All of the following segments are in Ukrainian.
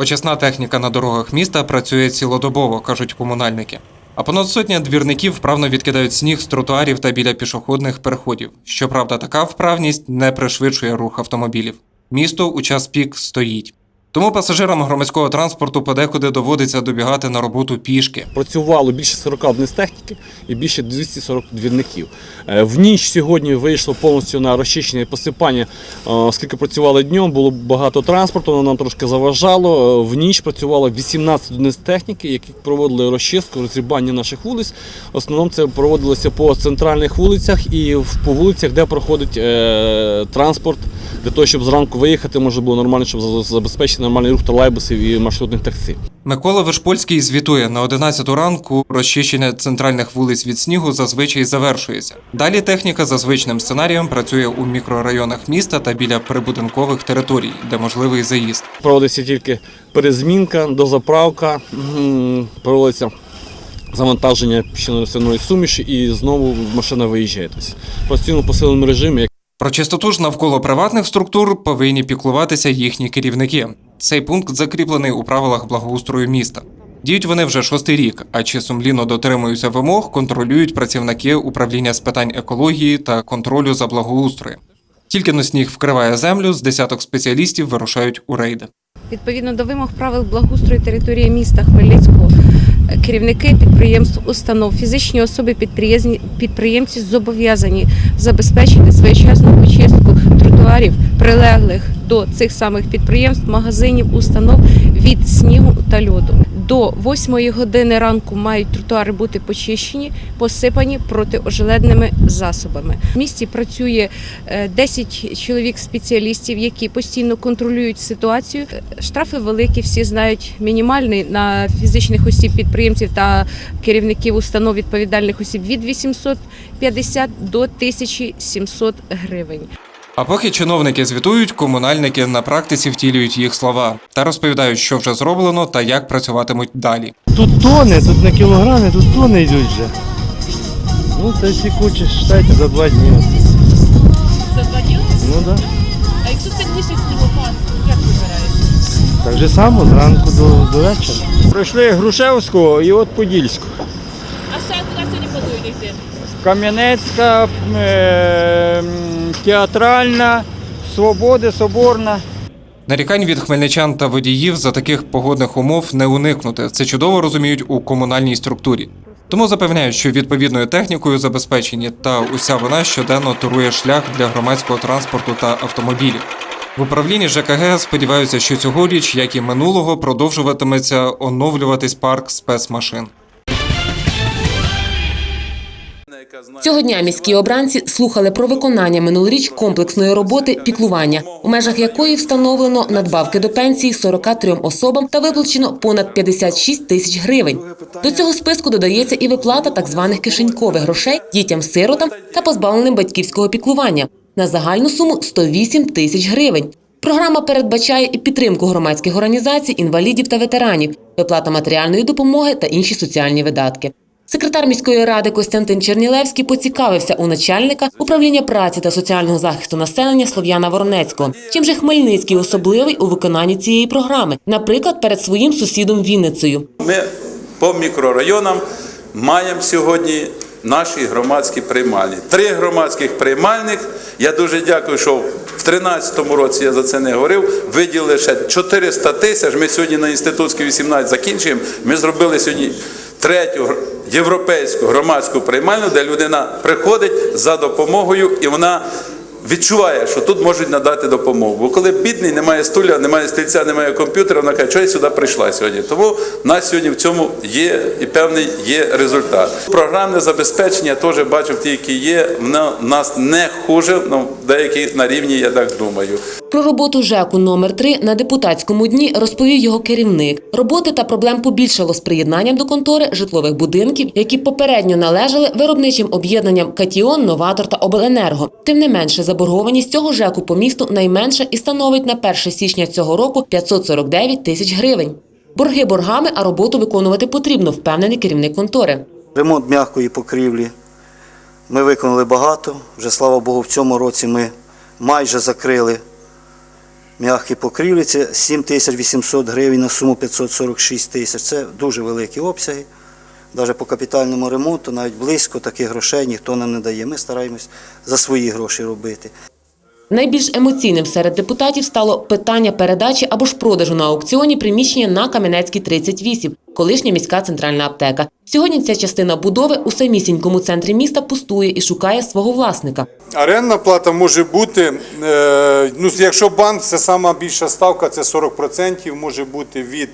Очисна техніка на дорогах міста працює цілодобово, кажуть комунальники. А понад сотня двірників вправно відкидають сніг з тротуарів та біля пішохідних переходів. Щоправда, така вправність не пришвидшує рух автомобілів. Місто у час пік стоїть. Тому пасажирам громадського транспорту подекуди доводиться добігати на роботу пішки. Працювало більше 40 одиниць техніки і більше 240 двірників. Е, В ніч сьогодні вийшло повністю на розчищення і посипання. Е, Оскільки працювали днем, було багато транспорту, воно нам трошки заважало. Е, В ніч працювало 18 одиниць техніки, які проводили розчистку, розрібання наших вулиць. В основному це проводилося по центральних вулицях і по вулицях, де проходить транспорт, для того, щоб зранку виїхати, може було нормально, щоб за- забезпечити нормальний рух тролейбусів і маршрутних таксі. Микола Вишпольський звітує на 11 ранку розчищення центральних вулиць від снігу зазвичай завершується. Далі техніка за звичним сценарієм працює у мікрорайонах міста та біля прибудинкових територій, де можливий заїзд. Проводиться тільки перезмінка, дозаправка, проводиться завантаження піщано-рослинної суміші і знову машина виїжджає. Тобто постійно посиленому режимі. Про чистоту ж навколо приватних структур повинні піклуватися їхні керівники. Цей пункт закріплений у правилах благоустрою міста. Діють вони вже шостий рік, а чи сумлінно дотримуються вимог, контролюють працівники управління з питань екології та контролю за благоустроєм. Тільки но сніг вкриває землю, з десяток спеціалістів вирушають у рейди. Відповідно до вимог правил благоустрою території міста Хмельницького, керівники підприємств, установ, фізичні особи підприємці, зобов'язані забезпечити своєчасну очистку тротуарів, прилеглих до цих самих підприємств, магазинів, установ від снігу та льоду. До 8 години ранку мають тротуари бути почищені, посипані протиожеледними засобами. В місті працює е, 10 чоловік спеціалістів, які постійно контролюють ситуацію. Е, Штрафи великі, всі знають мінімальний на фізичних осіб підприємців та керівників установ відповідальних осіб від 850 до 1700 гривень. А поки чиновники звітують, комунальники на практиці втілюють їх слова та розповідають, що вже зроблено та як працюватимуть далі. Тут тони, тут на кілограми, тут тони йдуть вже. Ну, це всі кучі, считайте, за два дні. За два дні? Ну так. Да. А якщо сильніший снігопад, як вибираєте? Так же само, зранку до, до вечора. Пройшли Грушевського і от Подільську. А ще куди сьогодні плануєте йти? Кам'янецька, е, театральна, Свободи, Соборна. Нарікань від хмельничан та водіїв за таких погодних умов не уникнути. Це чудово розуміють у комунальній структурі. Тому запевняють, що відповідною технікою забезпечені та уся вона щоденно турує шлях для громадського транспорту та автомобілів. В управлінні ЖКГ сподіваються, що цьогоріч, як і минулого, продовжуватиметься оновлюватись парк спецмашин. Цього дня міські обранці слухали про виконання минулоріч комплексної роботи піклування, у межах якої встановлено надбавки до пенсії 43 особам та виплачено понад 56 тисяч гривень. До цього списку додається і виплата так званих кишенькових грошей дітям-сиротам та позбавленим батьківського піклування на загальну суму 108 тисяч гривень. Програма передбачає і підтримку громадських організацій, інвалідів та ветеранів, виплата матеріальної допомоги та інші соціальні видатки. Секретар міської ради Костянтин Чернілевський поцікавився у начальника управління праці та соціального захисту населення Слов'яна Воронецького. Чим же Хмельницький особливий у виконанні цієї програми, наприклад, перед своїм сусідом Вінницею. Ми по мікрорайонам маємо сьогодні наші громадські приймальні. Три громадських приймальних. Я дуже дякую, що в 2013 році я за це не говорив. Виділили ще 400 тисяч. Ми сьогодні на інститутській 18 закінчуємо. Ми зробили сьогодні третю європейську громадську приймальну, де людина приходить за допомогою і вона. Відчуває, що тут можуть надати допомогу. Бо коли бідний, немає стуля, немає стільця, немає комп'ютера, вона каже, що я сюди прийшла сьогодні. Тому в нас сьогодні в цьому є і певний є результат. Програмне забезпечення теж бачив ті, які є. В нас не хуже, ну деякі на рівні, я так думаю. Про роботу ЖЕКу номер 3 на депутатському дні розповів його керівник. Роботи та проблем побільшало з приєднанням до контори житлових будинків, які попередньо належали виробничим об'єднанням Катіон, Новатор та Обленерго. Тим не менше, заборгованість цього ЖЕКу по місту найменша і становить на 1 січня цього року 549 тисяч гривень. Борги боргами, а роботу виконувати потрібно, впевнений керівник контори. Ремонт м'якої покрівлі. Ми виконали багато. Вже слава Богу, в цьому році ми майже закрили м'які покрівлі це 7800 гривень на суму 546 тисяч. Це дуже великі обсяги. Навіть по капітальному ремонту, навіть близько таких грошей ніхто нам не дає. Ми стараємось за свої гроші робити. Найбільш емоційним серед депутатів стало питання передачі або ж продажу на аукціоні приміщення на Кам'янецькій 38, колишня міська центральна аптека. Сьогодні ця частина будови у самісінькому центрі міста пустує і шукає свого власника. Орендна плата може бути, е, ну, якщо банк, це сама більша ставка, це 40%, може бути від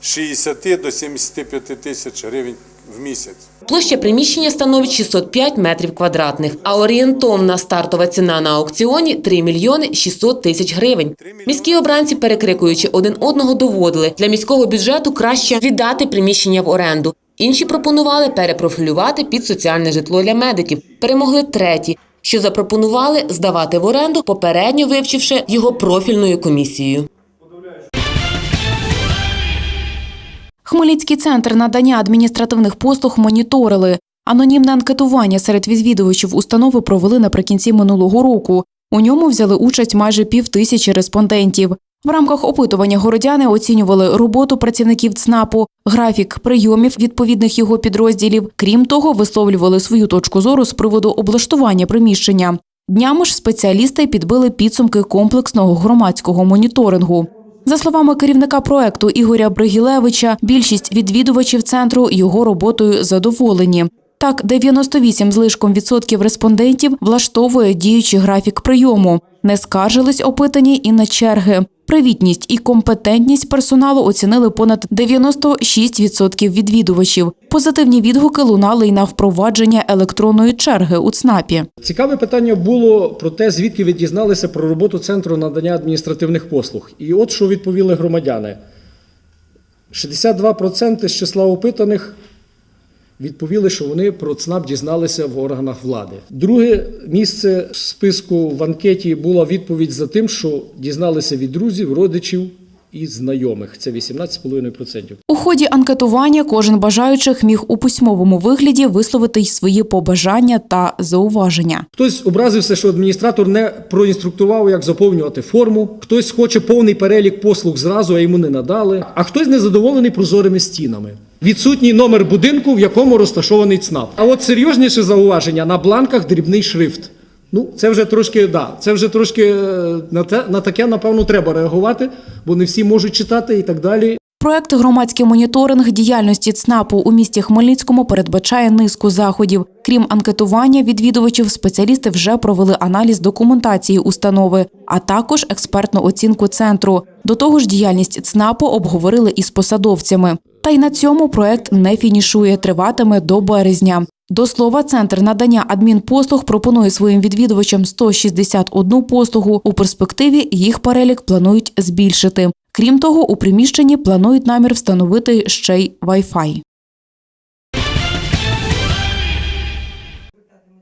60 до 75 тисяч гривень в місяць. Площа приміщення становить 605 метрів квадратних, а орієнтовна стартова ціна на аукціоні 3 мільйони 600 тисяч гривень. Міські обранці, перекрикуючи один одного, доводили, для міського бюджету краще віддати приміщення в оренду. Інші пропонували перепрофілювати під соціальне житло для медиків. Перемогли треті, що запропонували здавати в оренду, попередньо вивчивши його профільною комісією. Хмельницький центр надання адміністративних послуг моніторили. Анонімне анкетування серед відвідувачів установи провели наприкінці минулого року. У ньому взяли участь майже півтисячі респондентів. В рамках опитування городяни оцінювали роботу працівників ЦНАПу, графік прийомів відповідних його підрозділів. Крім того, висловлювали свою точку зору з приводу облаштування приміщення. Днями ж спеціалісти підбили підсумки комплексного громадського моніторингу. За словами керівника проекту Ігоря Бригілевича, більшість відвідувачів центру його роботою задоволені. Так, 98 з лишком відсотків респондентів влаштовує діючий графік прийому. Не скаржились опитані і на черги. Привітність і компетентність персоналу оцінили понад 96% відвідувачів. Позитивні відгуки лунали й на впровадження електронної черги у ЦНАПі. Цікаве питання було про те, звідки ви дізналися про роботу центру надання адміністративних послуг. І от що відповіли громадяни: 62% з числа опитаних відповіли, що вони про ЦНАП дізналися в органах влади. Друге місце в списку в анкеті була відповідь за тим, що дізналися від друзів, родичів і знайомих. Це 18,5%. У ході анкетування кожен бажаючих міг у письмовому вигляді висловити й свої побажання та зауваження. Хтось образився, що адміністратор не проінструктував, як заповнювати форму. Хтось хоче повний перелік послуг зразу, а йому не надали. А хтось незадоволений прозорими стінами. Відсутній номер будинку, в якому розташований ЦНАП. А от серйозніше зауваження на бланках дрібний шрифт. Ну, це вже трошки, да, це вже трошки е, на те на таке, напевно, треба реагувати, бо не всі можуть читати і так далі. Проект громадський моніторинг діяльності ЦНАПу у місті Хмельницькому передбачає низку заходів. Крім анкетування відвідувачів, спеціалісти вже провели аналіз документації установи, а також експертну оцінку центру. До того ж, діяльність ЦНАПу обговорили із посадовцями. Та й на цьому проект не фінішує, триватиме до березня. До слова, центр надання адмінпослуг пропонує своїм відвідувачам 161 послугу. У перспективі їх перелік планують збільшити. Крім того, у приміщенні планують намір встановити ще й Wi-Fi.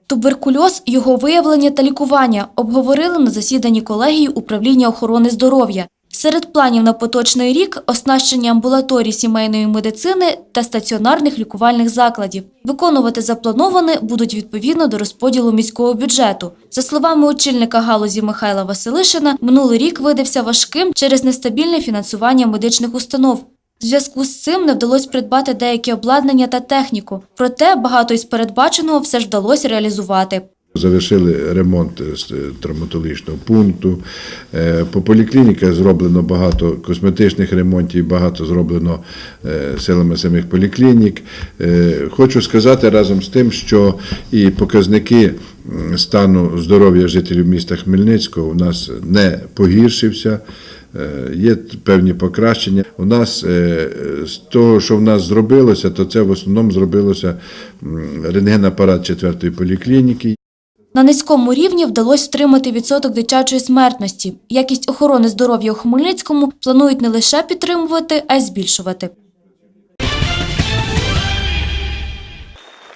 Туберкульоз, його виявлення та лікування обговорили на засіданні колегії управління охорони здоров'я. Серед планів на поточний рік оснащення амбулаторій сімейної медицини та стаціонарних лікувальних закладів. Виконувати заплановане будуть відповідно до розподілу міського бюджету. За словами очільника галузі Михайла Василишина, минулий рік видався важким через нестабільне фінансування медичних установ. В зв'язку з цим не вдалося придбати деякі обладнання та техніку. Проте багато із передбаченого все ж вдалося реалізувати. Завершили ремонт з травматологічного пункту. Е, По поліклініках зроблено багато косметичних ремонтів, багато зроблено е, силами самих поліклінік. Е, Хочу сказати разом з тим, що і показники стану здоров'я жителів міста Хмельницького у нас не погіршився. Е, Є певні покращення. У нас е, з того, що в нас зробилося, то це в основному зробилося м, рентгенапарат четвертої поліклініки. На низькому рівні вдалося втримати відсоток дитячої смертності. Якість охорони здоров'я у Хмельницькому планують не лише підтримувати, а й збільшувати.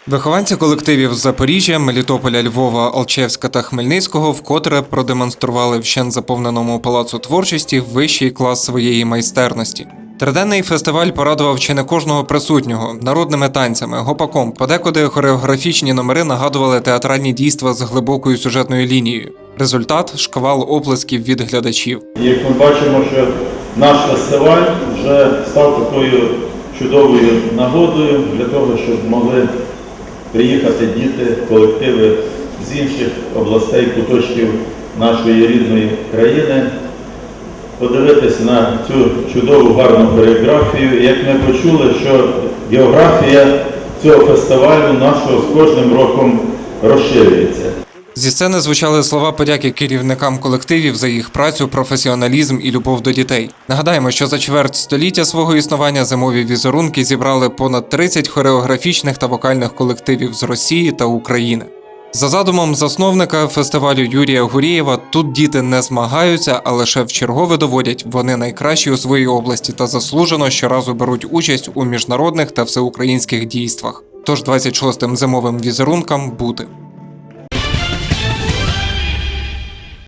Вихованці колективів Запоріжжя, Мелітополя, Львова, Алчевська та Хмельницького вкотре продемонстрували вщен заповненому палацу творчості вищий клас своєї майстерності. Триденний фестиваль порадував чи не кожного присутнього народними танцями, гопаком. Подекуди хореографічні номери нагадували театральні дійства з глибокою сюжетною лінією. Результат шквал оплесків від глядачів. Як ми бачимо, що наш фестиваль вже став такою чудовою нагодою для того, щоб могли приїхати діти, колективи з інших областей, куточків нашої рідної країни, подивитися на цю чудову гарну хореографію. Як ми почули, що географія цього фестивалю нашого з кожним роком розширюється. Зі сцени звучали слова подяки керівникам колективів за їх працю, професіоналізм і любов до дітей. Нагадаємо, що за чверть століття свого існування зимові візерунки зібрали понад 30 хореографічних та вокальних колективів з Росії та України. За задумом засновника фестивалю Юрія Гурієва, тут діти не змагаються, а лише вчергове доводять вони найкращі у своїй області та заслужено щоразу беруть участь у міжнародних та всеукраїнських дійствах. Тож 26-м зимовим візерункам бути.